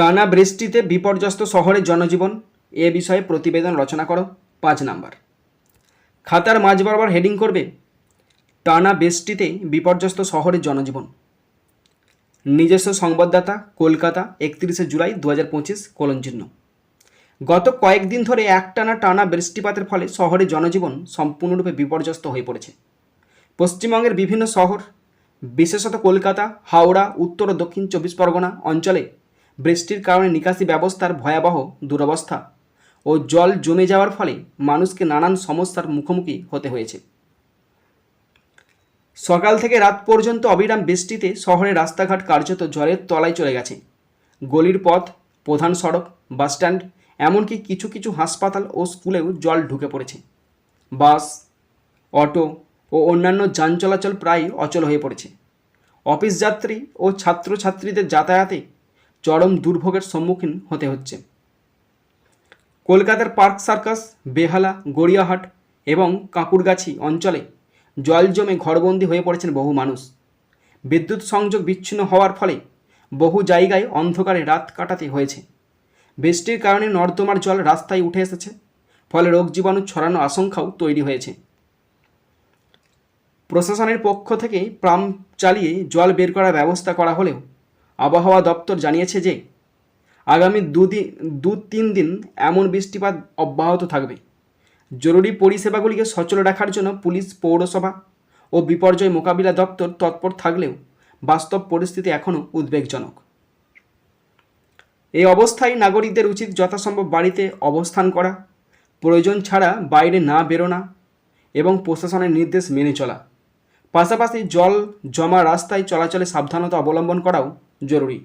টানা বৃষ্টিতে বিপর্যস্ত শহরের জনজীবন। এ বিষয়ে প্রতিবেদন রচনা করো, পাঁচ নাম্বার। খাতার মাঝ বরাবর হেডিং করবে, টানা বৃষ্টিতে বিপর্যস্ত শহরের জনজীবন। নিজস্ব সংবাদদাতা, কলকাতা, একত্রিশে জুলাই দু হাজার পঁচিশ কলঞ্চিহ্ন গত কয়েকদিন ধরে একটানা টানা বৃষ্টিপাতের ফলে শহরের জনজীবন সম্পূর্ণরূপে বিপর্যস্ত হয়ে পড়েছে। পশ্চিমবঙ্গের বিভিন্ন শহর, বিশেষত কলকাতা, হাওড়া, উত্তর ও দক্ষিণ চব্বিশ পরগনা অঞ্চলে বৃষ্টির কারণে নিকাশি ব্যবস্থার ভয়াবহ দুরবস্থা ও জল জমে যাওয়ার ফলে মানুষকে নানান সমস্যার মুখোমুখি হতে হয়েছে। সকাল থেকে রাত পর্যন্ত অবিরাম বৃষ্টিতে শহরের রাস্তাঘাট কার্যত জলের তলায় চলে গেছে। গলির পথ, প্রধান সড়ক বাসস্ট্যান্ড এমনকি কিছু কিছু হাসপাতাল ও স্কুলেও জল ঢুকে পড়েছে। বাস, অটো ও অন্যান্য যান চলাচল প্রায় অচল হয়ে পড়েছে। অফিস যাত্রী ও ছাত্রছাত্রীদের যাতায়াতে চরম দুর্ভোগের সম্মুখীন হতে হচ্ছে। কলকাতার পার্ক সার্কাস, বেহালা, গড়িয়াহাট এবং কাঁকুরগাছি অঞ্চলে জল জমে ঘরবন্দি হয়ে পড়েছেন বহু মানুষ। বিদ্যুৎ সংযোগ বিচ্ছিন্ন হওয়ার ফলে বহু জায়গায় অন্ধকারে রাত কাটাতে হয়েছে। বৃষ্টির কারণে নর্দমার জল রাস্তায় উঠে এসেছে, ফলে রোগ জীবাণু ছড়ানো আশঙ্কাও তৈরি হয়েছে। প্রশাসনের পক্ষ থেকে প্রাম চালিয়ে জল বের করার ব্যবস্থা করা হলেও আবহাওয়া দপ্তর জানিয়েছে যে, আগামী দুদিন দু তিন দিন এমন বৃষ্টিপাত অব্যাহত থাকবে। জরুরি পরিষেবাগুলিকে সচল রাখার জন্য পুলিশ, পৌরসভা ও বিপর্যয় মোকাবিলা দপ্তর তৎপর থাকলেও বাস্তব পরিস্থিতি এখনও উদ্বেগজনক। এই অবস্থায় নাগরিকদের উচিত যথাসম্ভব বাড়িতে অবস্থান করা, প্রয়োজন ছাড়া বাইরে না বেরোনা এবং প্রশাসনের নির্দেশ মেনে চলা। পাশাপাশি জল জমা রাস্তায় চলাচলে সাবধানতা অবলম্বন করাও জরুরি